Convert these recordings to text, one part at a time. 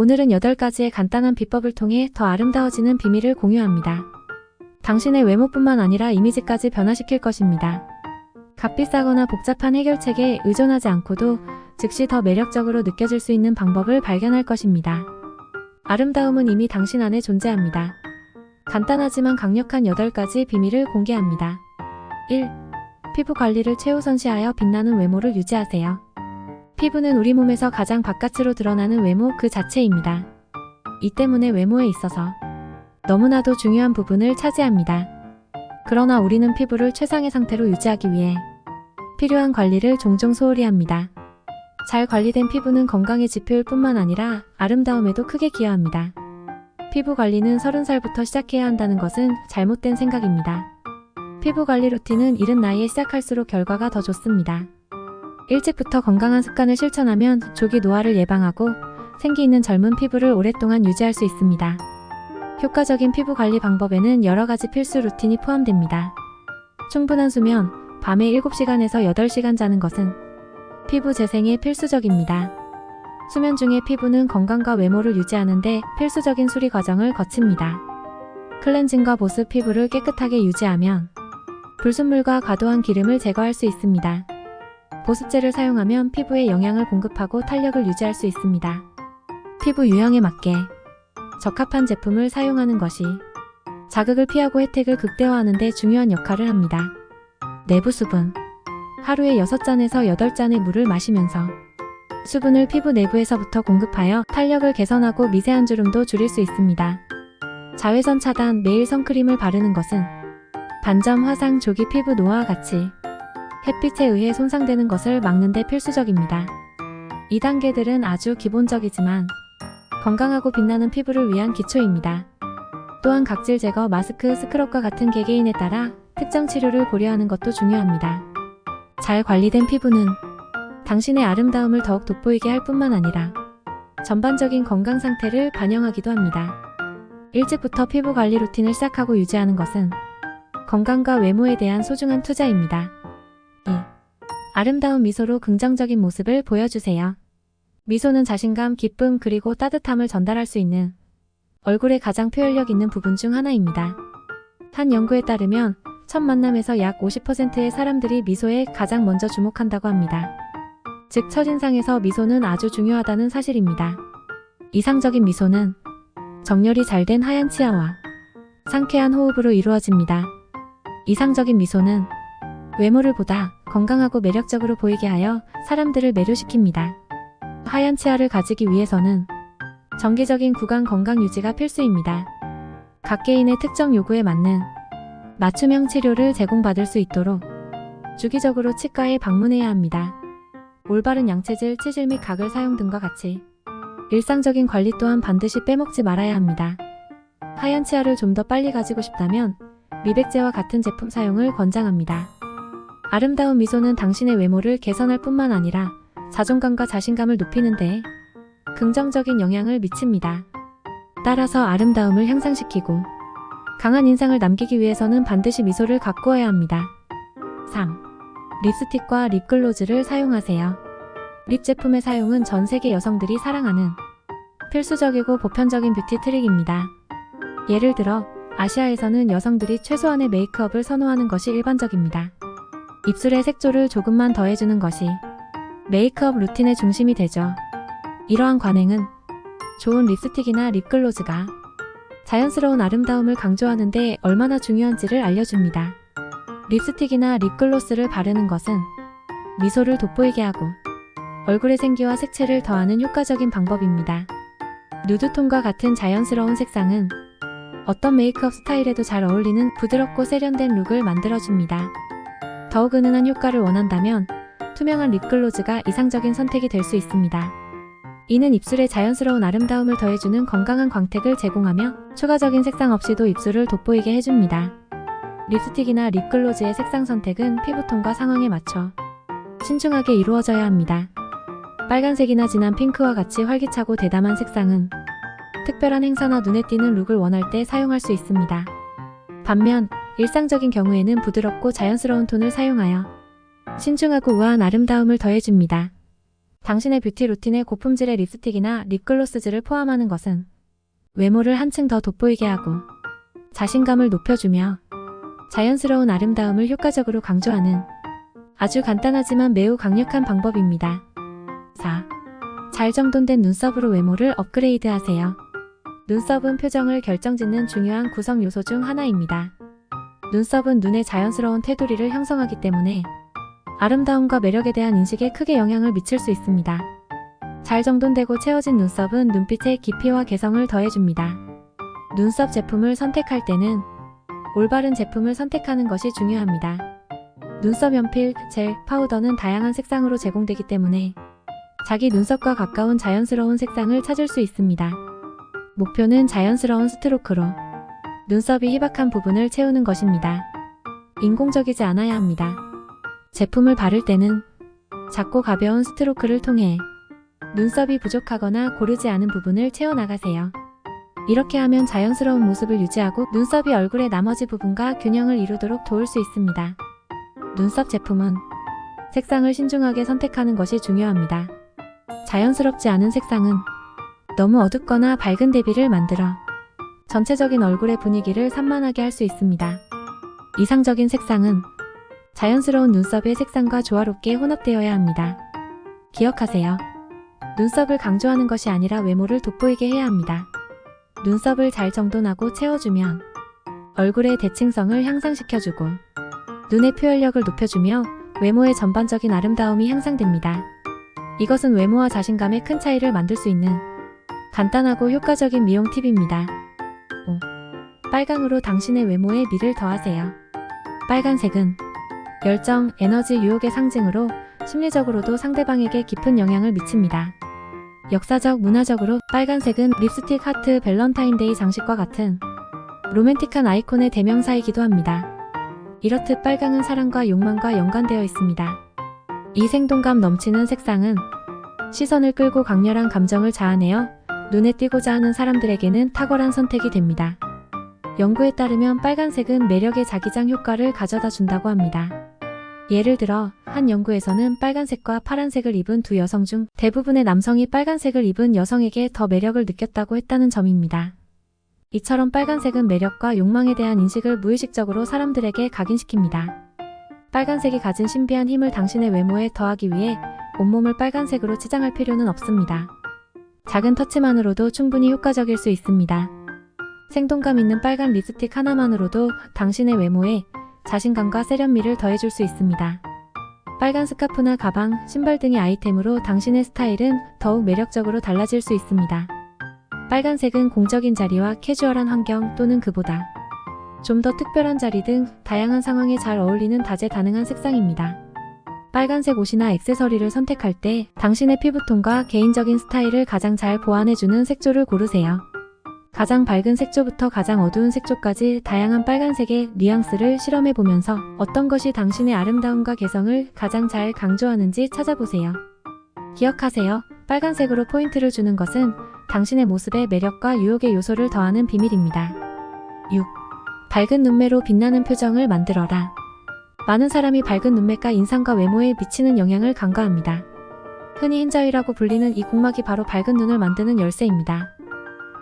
오늘은 8가지의 간단한 비법을 통해 더 아름다워지는 비밀을 공유합니다. 당신의 외모뿐만 아니라 이미지까지 변화시킬 것입니다. 값비싸거나 복잡한 해결책에 의존하지 않고도 즉시 더 매력적으로 느껴질 수 있는 방법을 발견할 것입니다. 아름다움은 이미 당신 안에 존재합니다. 간단하지만 강력한 8가지 비밀을 공개합니다. 1. 피부 관리를 최우선시하여 빛나는 외모를 유지하세요. 피부는 우리 몸에서 가장 바깥으로 드러나는 외모 그 자체입니다. 이 때문에 외모에 있어서 너무나도 중요한 부분을 차지합니다. 그러나 우리는 피부를 최상의 상태로 유지하기 위해 필요한 관리를 종종 소홀히 합니다. 잘 관리된 피부는 건강의 지표일 뿐만 아니라 아름다움에도 크게 기여합니다. 피부 관리는 30살부터 시작해야 한다는 것은 잘못된 생각입니다. 피부 관리 루틴은 이른 나이에 시작할수록 결과가 더 좋습니다. 일찍부터 건강한 습관을 실천하면 조기 노화를 예방하고 생기 있는 젊은 피부를 오랫동안 유지할 수 있습니다. 효과적인 피부 관리 방법에는 여러 가지 필수 루틴이 포함됩니다. 충분한 수면, 밤에 7시간에서 8시간 자는 것은 피부 재생에 필수적입니다. 수면 중에 피부는 건강과 외모를 유지하는데 필수적인 수리 과정을 거칩니다. 클렌징과 보습 피부를 깨끗하게 유지하면 불순물과 과도한 기름을 제거할 수 있습니다. 보습제를 사용하면 피부에 영양을 공급하고 탄력을 유지할 수 있습니다. 피부 유형에 맞게 적합한 제품을 사용하는 것이 자극을 피하고 혜택을 극대화하는 데 중요한 역할을 합니다. 내부 수분 하루에 6잔에서 8잔의 물을 마시면서 수분을 피부 내부에서부터 공급하여 탄력을 개선하고 미세한 주름도 줄일 수 있습니다. 자외선 차단 매일 선크림을 바르는 것은 반점 화상 조기 피부 노화와 같이 햇빛에 의해 손상되는 것을 막는 데 필수적입니다. 이 단계들은 아주 기본적이지만 건강하고 빛나는 피부를 위한 기초입니다. 또한 각질 제거, 마스크, 스크럽과 같은 개개인에 따라 특정 치료를 고려하는 것도 중요합니다. 잘 관리된 피부는 당신의 아름다움을 더욱 돋보이게 할 뿐만 아니라 전반적인 건강 상태를 반영하기도 합니다. 일찍부터 피부 관리 루틴을 시작하고 유지하는 것은 건강과 외모에 대한 소중한 투자입니다. 2. 아름다운 미소로 긍정적인 모습을 보여주세요. 미소는 자신감, 기쁨, 그리고 따뜻함을 전달할 수 있는 얼굴의 가장 표현력 있는 부분 중 하나입니다. 한 연구에 따르면 첫 만남에서 약 50%의 사람들이 미소에 가장 먼저 주목한다고 합니다. 즉, 첫인상에서 미소는 아주 중요하다는 사실입니다. 이상적인 미소는 정렬이 잘 된 하얀 치아와 상쾌한 호흡으로 이루어집니다. 이상적인 미소는 외모를 보다 건강하고 매력적으로 보이게 하여 사람들을 매료시킵니다. 하얀 치아를 가지기 위해서는 정기적인 구강 건강 유지가 필수입니다. 각 개인의 특정 요구에 맞는 맞춤형 치료를 제공받을 수 있도록 주기적으로 치과에 방문해야 합니다. 올바른 양체질, 치실 및 각을 사용 등과 같이 일상적인 관리 또한 반드시 빼먹지 말아야 합니다. 하얀 치아를 좀 더 빨리 가지고 싶다면 미백제와 같은 제품 사용을 권장합니다. 아름다운 미소는 당신의 외모를 개선할 뿐만 아니라 자존감과 자신감을 높이는 데 긍정적인 영향을 미칩니다. 따라서 아름다움을 향상시키고 강한 인상을 남기기 위해서는 반드시 미소를 가꾸어야 합니다. 3. 립스틱과 립글로즈를 사용하세요. 립 제품의 사용은 전 세계 여성들이 사랑하는 필수적이고 보편적인 뷰티 트릭입니다. 예를 들어 아시아에서는 여성들이 최소한의 메이크업을 선호하는 것이 일반적입니다. 입술에 색조를 조금만 더해주는 것이 메이크업 루틴의 중심이 되죠. 이러한 관행은 좋은 립스틱이나 립글로즈가 자연스러운 아름다움을 강조하는데 얼마나 중요한지를 알려줍니다. 립스틱이나 립글로스를 바르는 것은 미소를 돋보이게 하고 얼굴의 생기와 색채를 더하는 효과적인 방법입니다. 누드톤과 같은 자연스러운 색상은 어떤 메이크업 스타일에도 잘 어울리는 부드럽고 세련된 룩을 만들어줍니다. 더욱 은은한 효과를 원한다면 투명한 립글로즈가 이상적인 선택이 될 수 있습니다. 이는 입술에 자연스러운 아름다움을 더해주는 건강한 광택을 제공하며 추가적인 색상 없이도 입술을 돋보이게 해줍니다. 립스틱이나 립글로즈의 색상 선택은 피부톤과 상황에 맞춰 신중하게 이루어져야 합니다. 빨간색이나 진한 핑크와 같이 활기차고 대담한 색상은 특별한 행사나 눈에 띄는 룩을 원할 때 사용할 수 있습니다. 반면 일상적인 경우에는 부드럽고 자연스러운 톤을 사용하여 신중하고 우아한 아름다움을 더해줍니다. 당신의 뷰티 루틴에 고품질의 립스틱이나 립글로스즈를 포함하는 것은 외모를 한층 더 돋보이게 하고 자신감을 높여주며 자연스러운 아름다움을 효과적으로 강조하는 아주 간단하지만 매우 강력한 방법입니다. 4. 잘 정돈된 눈썹으로 외모를 업그레이드 하세요. 눈썹은 표정을 결정짓는 중요한 구성 요소 중 하나입니다. 눈썹은 눈의 자연스러운 테두리를 형성하기 때문에 아름다움과 매력에 대한 인식에 크게 영향을 미칠 수 있습니다. 잘 정돈되고 채워진 눈썹은 눈빛의 깊이와 개성을 더해줍니다. 눈썹 제품을 선택할 때는 올바른 제품을 선택하는 것이 중요합니다. 눈썹 연필, 젤, 파우더는 다양한 색상으로 제공되기 때문에 자기 눈썹과 가까운 자연스러운 색상을 찾을 수 있습니다. 목표는 자연스러운 스트로크로 눈썹이 희박한 부분을 채우는 것입니다. 인공적이지 않아야 합니다. 제품을 바를 때는 작고 가벼운 스트로크를 통해 눈썹이 부족하거나 고르지 않은 부분을 채워나가세요. 이렇게 하면 자연스러운 모습을 유지하고 눈썹이 얼굴의 나머지 부분과 균형을 이루도록 도울 수 있습니다. 눈썹 제품은 색상을 신중하게 선택하는 것이 중요합니다. 자연스럽지 않은 색상은 너무 어둡거나 밝은 대비를 만들어 전체적인 얼굴의 분위기를 산만하게 할 수 있습니다. 이상적인 색상은 자연스러운 눈썹의 색상과 조화롭게 혼합되어야 합니다. 기억하세요. 눈썹을 강조하는 것이 아니라 외모를 돋보이게 해야 합니다. 눈썹을 잘 정돈하고 채워주면 얼굴의 대칭성을 향상시켜주고 눈의 표현력을 높여주며 외모의 전반적인 아름다움이 향상됩니다. 이것은 외모와 자신감에 큰 차이를 만들 수 있는 간단하고 효과적인 미용 팁입니다. 5. 빨강으로 당신의 외모에 미를 더하세요. 빨간색은 열정, 에너지, 유혹의 상징으로 심리적으로도 상대방에게 깊은 영향을 미칩니다. 역사적, 문화적으로 빨간색은 립스틱, 하트, 밸런타인데이 장식과 같은 로맨틱한 아이콘의 대명사이기도 합니다. 이렇듯 빨강은 사랑과 욕망과 연관되어 있습니다. 이 생동감 넘치는 색상은 시선을 끌고 강렬한 감정을 자아내어 눈에 띄고자 하는 사람들에게는 탁월한 선택이 됩니다. 연구에 따르면 빨간색은 매력의 자기장 효과를 가져다 준다고 합니다. 예를 들어, 한 연구에서는 빨간색과 파란색을 입은 두 여성 중 대부분의 남성이 빨간색을 입은 여성에게 더 매력을 느꼈다고 했다는 점입니다. 이처럼 빨간색은 매력과 욕망에 대한 인식을 무의식적으로 사람들에게 각인시킵니다. 빨간색이 가진 신비한 힘을 당신의 외모에 더하기 위해 온몸을 빨간색으로 치장할 필요는 없습니다. 작은 터치만으로도 충분히 효과적일 수 있습니다. 생동감 있는 빨간 립스틱 하나만으로도 당신의 외모에 자신감과 세련미를 더해줄 수 있습니다. 빨간 스카프나 가방, 신발 등의 아이템으로 당신의 스타일은 더욱 매력적으로 달라질 수 있습니다. 빨간색은 공적인 자리와 캐주얼한 환경 또는 그보다 좀 더 특별한 자리 등 다양한 상황에 잘 어울리는 다재다능한 색상입니다. 빨간색 옷이나 액세서리를 선택할 때 당신의 피부톤과 개인적인 스타일을 가장 잘 보완해주는 색조를 고르세요. 가장 밝은 색조부터 가장 어두운 색조까지 다양한 빨간색의 뉘앙스를 실험해 보면서 어떤 것이 당신의 아름다움과 개성을 가장 잘 강조하는지 찾아보세요. 기억하세요. 빨간색으로 포인트를 주는 것은 당신의 모습에 매력과 유혹의 요소를 더하는 비밀입니다. 6. 밝은 눈매로 빛나는 표정을 만들어라. 많은 사람이 밝은 눈매가 인상과 외모에 미치는 영향을 간과합니다. 흔히 흰자위라고 불리는 이 공막이 바로 밝은 눈을 만드는 열쇠입니다.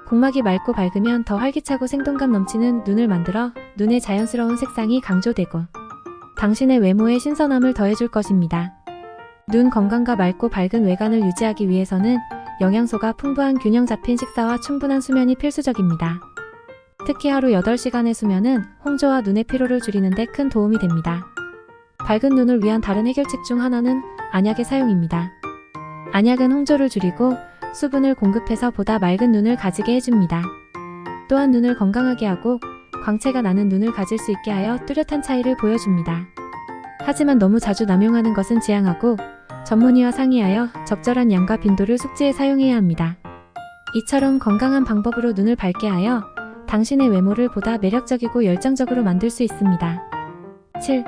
공막이 맑고 밝으면 더 활기차고 생동감 넘치는 눈을 만들어 눈의 자연스러운 색상이 강조되고 당신의 외모에 신선함을 더해줄 것입니다. 눈 건강과 맑고 밝은 외관을 유지하기 위해서는 영양소가 풍부한 균형 잡힌 식사와 충분한 수면이 필수적입니다. 특히 하루 8시간의 수면은 홍조와 눈의 피로를 줄이는 데 큰 도움이 됩니다. 밝은 눈을 위한 다른 해결책 중 하나는 안약의 사용입니다. 안약은 홍조를 줄이고 수분을 공급해서 보다 맑은 눈을 가지게 해줍니다. 또한 눈을 건강하게 하고 광채가 나는 눈을 가질 수 있게 하여 뚜렷한 차이를 보여줍니다. 하지만 너무 자주 남용하는 것은 지양하고 전문의와 상의하여 적절한 양과 빈도를 숙지해 사용해야 합니다. 이처럼 건강한 방법으로 눈을 밝게 하여 당신의 외모를 보다 매력적이고 열정적으로 만들 수 있습니다. 7.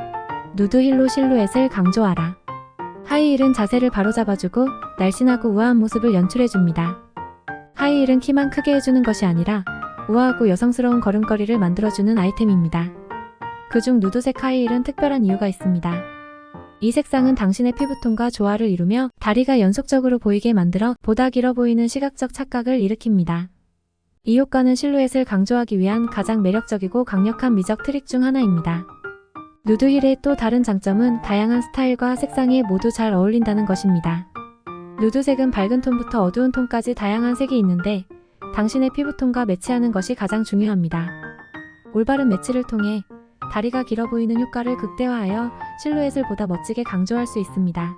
누드 힐로 실루엣을 강조하라. 하이힐은 자세를 바로잡아주고 날씬하고 우아한 모습을 연출해줍니다. 하이힐은 키만 크게 해주는 것이 아니라 우아하고 여성스러운 걸음걸이를 만들어주는 아이템입니다. 그중 누드색 하이힐은 특별한 이유가 있습니다. 이 색상은 당신의 피부톤과 조화를 이루며 다리가 연속적으로 보이게 만들어 보다 길어 보이는 시각적 착각을 일으킵니다. 이 효과는 실루엣을 강조하기 위한 가장 매력적이고 강력한 미적 트릭 중 하나입니다. 누드힐의 또 다른 장점은 다양한 스타일과 색상이 모두 잘 어울린다는 것입니다. 누드색은 밝은 톤부터 어두운 톤까지 다양한 색이 있는데 당신의 피부톤과 매치하는 것이 가장 중요합니다. 올바른 매치를 통해 다리가 길어 보이는 효과를 극대화하여 실루엣을 보다 멋지게 강조할 수 있습니다.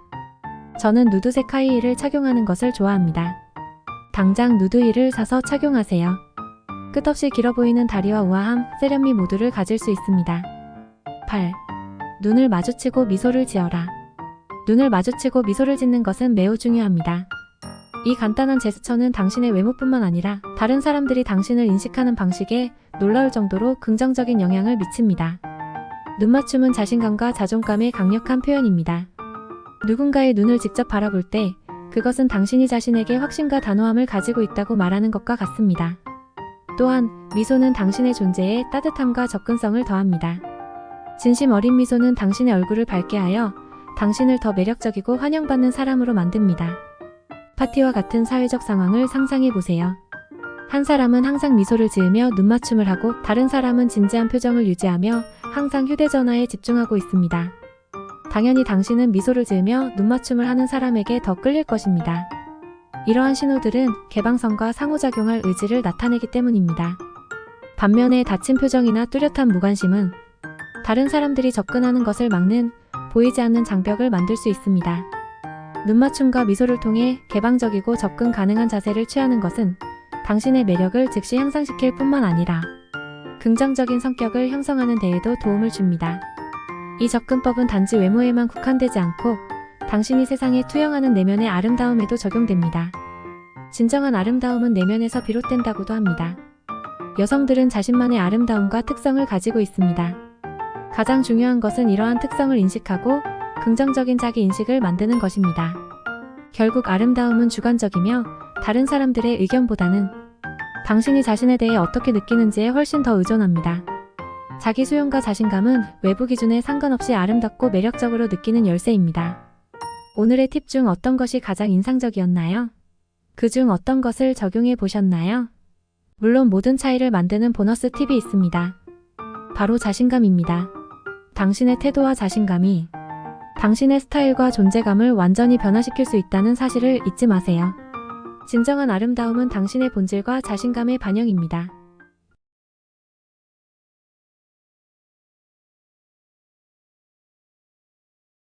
저는 누드색 하이힐을 착용하는 것을 좋아합니다. 당장 누드힐을 사서 착용하세요. 끝없이 길어 보이는 다리와 우아함, 세련미 모두를 가질 수 있습니다. 8. 눈을 마주치고 미소를 지어라. 눈을 마주치고 미소를 짓는 것은 매우 중요합니다. 이 간단한 제스처는 당신의 외모뿐만 아니라 다른 사람들이 당신을 인식하는 방식에 놀라울 정도로 긍정적인 영향을 미칩니다. 눈맞춤은 자신감과 자존감의 강력한 표현입니다. 누군가의 눈을 직접 바라볼 때 그것은 당신이 자신에게 확신과 단호함을 가지고 있다고 말하는 것과 같습니다. 또한 미소는 당신의 존재에 따뜻함과 접근성을 더합니다. 진심 어린 미소는 당신의 얼굴을 밝게 하여 당신을 더 매력적이고 환영받는 사람으로 만듭니다. 파티와 같은 사회적 상황을 상상해 보세요. 한 사람은 항상 미소를 지으며 눈맞춤을 하고 다른 사람은 진지한 표정을 유지하며 항상 휴대전화에 집중하고 있습니다. 당연히 당신은 미소를 지으며 눈맞춤을 하는 사람에게 더 끌릴 것입니다. 이러한 신호들은 개방성과 상호작용할 의지를 나타내기 때문입니다. 반면에 닫힌 표정이나 뚜렷한 무관심은 다른 사람들이 접근하는 것을 막는 보이지 않는 장벽을 만들 수 있습니다. 눈맞춤과 미소를 통해 개방적이고 접근 가능한 자세를 취하는 것은 당신의 매력을 즉시 향상시킬 뿐만 아니라 긍정적인 성격을 형성하는 데에도 도움을 줍니다. 이 접근법은 단지 외모에만 국한되지 않고 당신이 세상에 투영하는 내면의 아름다움에도 적용됩니다. 진정한 아름다움은 내면에서 비롯된다고도 합니다. 여성들은 자신만의 아름다움과 특성을 가지고 있습니다. 가장 중요한 것은 이러한 특성을 인식하고 긍정적인 자기 인식을 만드는 것입니다. 결국 아름다움은 주관적이며 다른 사람들의 의견보다는 당신이 자신에 대해 어떻게 느끼는지에 훨씬 더 의존합니다. 자기 수용과 자신감은 외부 기준에 상관없이 아름답고 매력적으로 느끼는 열쇠입니다. 오늘의 팁 중 어떤 것이 가장 인상적이었나요? 그 중 어떤 것을 적용해 보셨나요? 물론 모든 차이를 만드는 보너스 팁이 있습니다. 바로 자신감입니다. 당신의 태도와 자신감이 당신의 스타일과 존재감을 완전히 변화시킬 수 있다는 사실을 잊지 마세요. 진정한 아름다움은 당신의 본질과 자신감의 반영입니다.